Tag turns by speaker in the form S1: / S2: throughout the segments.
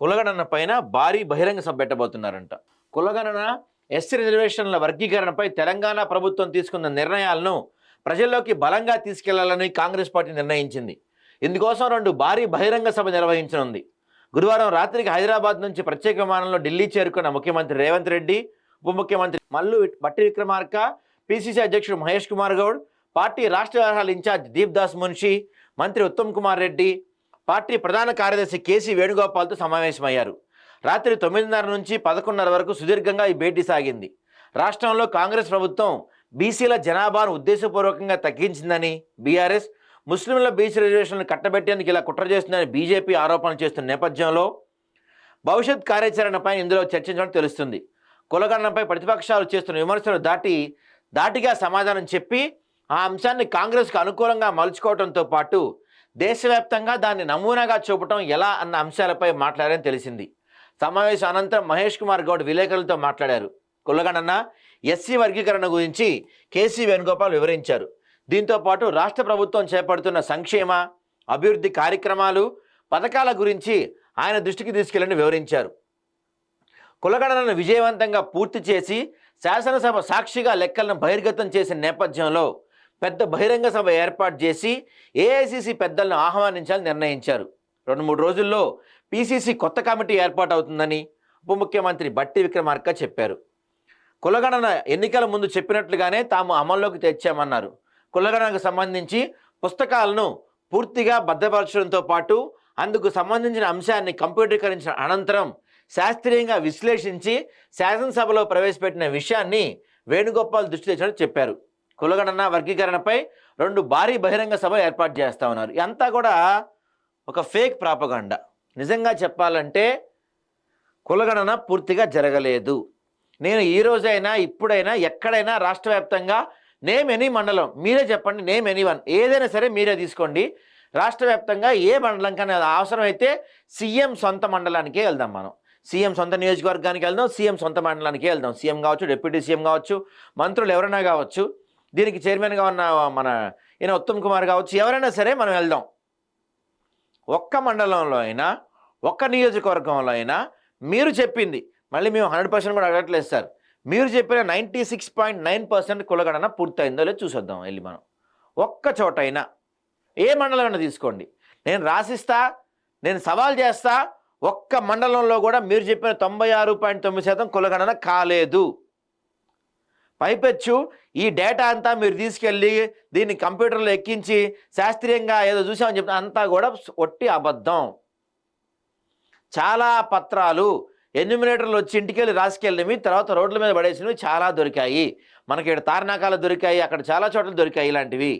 S1: కులగణన పైన భారీ బహిరంగ సభ పెట్టబోతున్నారంట. కులగణన ఎస్సీ రిజర్వేషన్ల వర్గీకరణపై తెలంగాణ ప్రభుత్వం తీసుకున్న నిర్ణయాలను ప్రజల్లోకి బలంగా తీసుకెళ్ళాలని కాంగ్రెస్ పార్టీ నిర్ణయించింది. ఇందుకోసం రెండు భారీ బహిరంగ సభ నిర్వహించనుంది. గురువారం రాత్రికి హైదరాబాద్ నుంచి ప్రత్యేక విమానంలో ఢిల్లీ చేరుకున్న ముఖ్యమంత్రి రేవంత్ రెడ్డి ఉప ముఖ్యమంత్రి మల్లు బట్టి విక్రమార్క పిసిసి అధ్యక్షుడు మహేష్ కుమార్ గౌడ్ పార్టీ రాష్ట్ర వ్యవహారాల ఇన్ఛార్జ్ దీప్ దాస్ మున్షి మంత్రి ఉత్తమ్ కుమార్ రెడ్డి పార్టీ ప్రధాన కార్యదర్శి కేసీ వేణుగోపాల్తో సమావేశమయ్యారు. రాత్రి తొమ్మిదిన్నర నుంచి పదకొండున్నర వరకు సుదీర్ఘంగా ఈ భేటీ సాగింది. రాష్ట్రంలో కాంగ్రెస్ ప్రభుత్వం బీసీల జనాభాను ఉద్దేశపూర్వకంగా తగ్గించిందని బీఆర్ఎస్ ముస్లింల బీసీ రిజర్వేషన్లు కట్టబెట్టేందుకు ఇలా కుట్ర చేస్తుందని బీజేపీ ఆరోపణలు చేస్తున్న నేపథ్యంలో భవిష్యత్ కార్యాచరణపై ఇందులో చర్చించడం తెలుస్తుంది. కులగణనపై ప్రతిపక్షాలు చేస్తున్న విమర్శలు దాటి దాటిగా సమాధానం చెప్పి ఆ అంశాన్ని కాంగ్రెస్కు అనుకూలంగా మలుచుకోవడంతో పాటు దేశవ్యాప్తంగా దాన్ని నమూనాగా చూపటం ఎలా అన్న అంశాలపై మాట్లాడారని తెలిసింది. సమావేశం అనంతరం మహేష్ కుమార్ గౌడ్ విలేకరులతో మాట్లాడారు. కులగణన ఎస్సీ వర్గీకరణ గురించి కేసీ వేణుగోపాల్ వివరించారు. దీంతో పాటు రాష్ట్ర ప్రభుత్వం చేపడుతున్న సంక్షేమ అభివృద్ధి కార్యక్రమాలు పథకాల గురించి ఆయన దృష్టికి తీసుకెళ్ళని వివరించారు. కులగణనను విజయవంతంగా పూర్తి చేసి శాసనసభ సాక్షిగా లెక్కలను బహిర్గతం చేసిన నేపథ్యంలో పెద్ద బహిరంగ సభ ఏర్పాటు చేసి ఏఐసిసి పెద్దలను ఆహ్వానించాలని నిర్ణయించారు. రెండు మూడు రోజుల్లో పిసిసి కొత్త కమిటీ ఏర్పాటు అవుతుందని ఉప ముఖ్యమంత్రి బట్టి విక్రమార్క చెప్పారు. కులగణన ఎన్నికల ముందు చెప్పినట్లుగానే తాము అమల్లోకి తెచ్చామన్నారు. కులగణనకు సంబంధించి పుస్తకాలను పూర్తిగా భద్రపరచడంతో పాటు అందుకు సంబంధించిన అంశాన్ని కంప్యూటరీకరించిన అనంతరం శాస్త్రీయంగా విశ్లేషించి శాసనసభలో ప్రవేశపెట్టిన విషయాన్ని వేణుగోపాల్ దృష్టి తెచ్చినట్టు చెప్పారు. కులగణన వర్గీకరణపై రెండు భారీ బహిరంగ సభలు ఏర్పాటు చేస్తా ఉన్నారు. ఇదంతా కూడా ఒక ఫేక్ ప్రాపగండ. నిజంగా చెప్పాలంటే కులగణన పూర్తిగా జరగలేదు. నేను ఈ రోజైనా ఇప్పుడైనా ఎక్కడైనా రాష్ట్ర వ్యాప్తంగా నేమ్ ఎనీ మండలం మీరే చెప్పండి నేమ్ ఎనీ వన్ ఏదైనా సరే మీరే తీసుకోండి. రాష్ట్ర వ్యాప్తంగా ఏ మండలం కానీ అవసరమైతే సీఎం సొంత మండలానికే వెళ్దాం మనం. సీఎం సొంత నియోజకవర్గానికి వెళ్దాం సీఎం సొంత మండలానికే వెళ్దాం. సీఎం కావచ్చు డిప్యూటీ సీఎం కావచ్చు మంత్రులు ఎవరైనా కావచ్చు దీనికి చైర్మన్గా ఉన్న మన ఈయన ఉత్తమ్ కుమార్ కావచ్చు ఎవరైనా సరే మనం వెళ్దాం. ఒక్క మండలంలో అయినా ఒక్క నియోజకవర్గంలో అయినా మీరు చెప్పింది మళ్ళీ మేము హండ్రెడ్ పర్సెంట్ కూడా అడగట్లేదు సార్. మీరు చెప్పిన ninety six point nine percent కులగణన పూర్తయిందో లేదో చూసొద్దాం వెళ్ళి మనం. ఒక్క చోటైనా ఏ మండలమైనా తీసుకోండి. నేను రాసిస్తా నేను సవాల్ చేస్తా ఒక్క మండలంలో కూడా మీరు చెప్పిన తొంభై ఆరు పాయింట్ తొమ్మిది శాతం కులగణన కాలేదు. పైపెచ్చు. ఈ డేటా అంతా మీరు తీసుకెళ్ళి దీన్ని కంప్యూటర్లో ఎక్కించి శాస్త్రీయంగా ఏదో చూసామని చెప్తే అంతా కూడా ఒట్టి అబద్ధం. చాలా పత్రాలు ఎన్యూమినేటర్లు వచ్చి ఇంటికి వెళ్ళి రాసుకెళ్ళినవి తర్వాత రోడ్ల మీద పడేసినవి చాలా దొరికాయి. మనకి ఇక్కడ తార్నాకాలు దొరికాయి అక్కడ చాలా చోట్ల దొరికాయి ఇలాంటివి.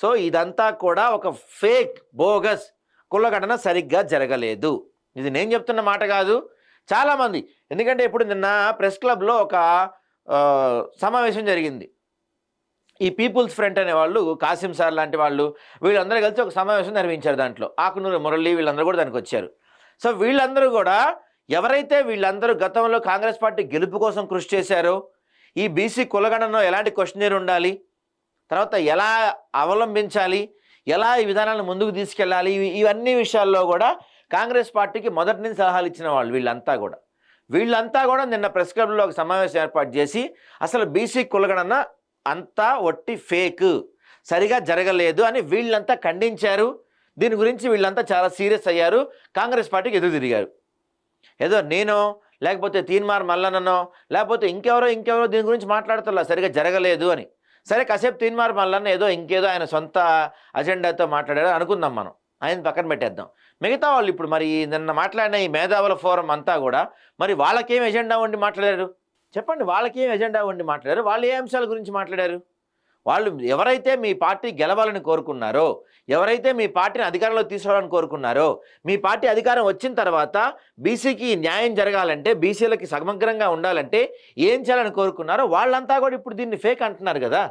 S1: సో ఇదంతా కూడా ఒక ఫేక్ బోగస్ కులఘటన సరిగ్గా జరగలేదు. ఇది నేను చెప్తున్న మాట కాదు. చాలామంది ఎందుకంటే ఇప్పుడు నిన్న ప్రెస్ క్లబ్లో ఒక సమావేశం జరిగింది. ఈ పీపుల్స్ ఫ్రంట్ అనే వాళ్ళు కాసిం సార్ లాంటి వాళ్ళు వీళ్ళందరూ కలిసి ఒక సమావేశం నిర్వహించారు దాంట్లో. ఆకునూరు మురళి వీళ్ళందరూ కూడా దానికి వచ్చారు. సో వీళ్ళందరూ కూడా ఎవరైతే వీళ్ళందరూ గతంలో కాంగ్రెస్ పార్టీ గెలుపు కోసం కృషి చేశారో ఈ బీసీ కులగణనలో ఎలాంటి క్వశ్చనీర్ ఉండాలి తర్వాత ఎలా అవలంబించాలి ఎలా ఈ విధానాలను ముందుకు తీసుకెళ్ళాలి ఇవన్నీ విషయాల్లో కూడా కాంగ్రెస్ పార్టీకి మొదటి నుంచి సలహాలు ఇచ్చిన వాళ్ళు వీళ్ళంతా కూడా. వీళ్ళంతా కూడా నిన్న ప్రెస్ క్లబ్లో ఒక సమావేశం ఏర్పాటు చేసి అసలు బీసీ కులగణన అంతా ఒట్టి ఫేక్ సరిగా జరగలేదు అని వీళ్ళంతా ఖండించారు. దీని గురించి వీళ్ళంతా చాలా సీరియస్ అయ్యారు. కాంగ్రెస్ పార్టీకి ఎదురు తిరిగారు. ఏదో నేను లేకపోతే తీన్మార్ మల్లన్ననో లేకపోతే ఇంకెవరో ఇంకెవరో దీని గురించి మాట్లాడుతున్నా సరిగా జరగలేదు అని. సరే కాసేపు తీన్మార్ మల్లన్న ఏదో ఇంకేదో ఆయన సొంత అజెండాతో మాట్లాడారు అనుకుందాం మనం. ఆయన పక్కన పెట్టేద్దాం. మిగతా వాళ్ళు ఇప్పుడు మరి నిన్న మాట్లాడిన ఈ మేధావుల ఫోరం అంతా కూడా మరి వాళ్ళకేం ఎజెండా ఉండి మాట్లాడారు? చెప్పండి వాళ్ళకేం ఎజెండా ఉండి మాట్లాడారు? వాళ్ళు ఏ అంశాల గురించి మాట్లాడారు? వాళ్ళు ఎవరైతే మీ పార్టీ గెలవాలని కోరుకున్నారో ఎవరైతే మీ పార్టీని అధికారంలో తీసుకోవాలని కోరుకున్నారో మీ పార్టీ అధికారం వచ్చిన తర్వాత బీసీకి న్యాయం జరగాలంటే బీసీలకి సమగ్రంగా ఉండాలంటే ఏం చేయాలని కోరుకున్నారో వాళ్ళంతా కూడా ఇప్పుడు దీన్ని ఫేక్ అంటున్నారు కదా?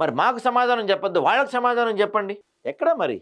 S1: మరి మాకు సమాధానం చెప్పొద్దు వాళ్ళకి సమాధానం చెప్పండి. ఎక్కడ మరి?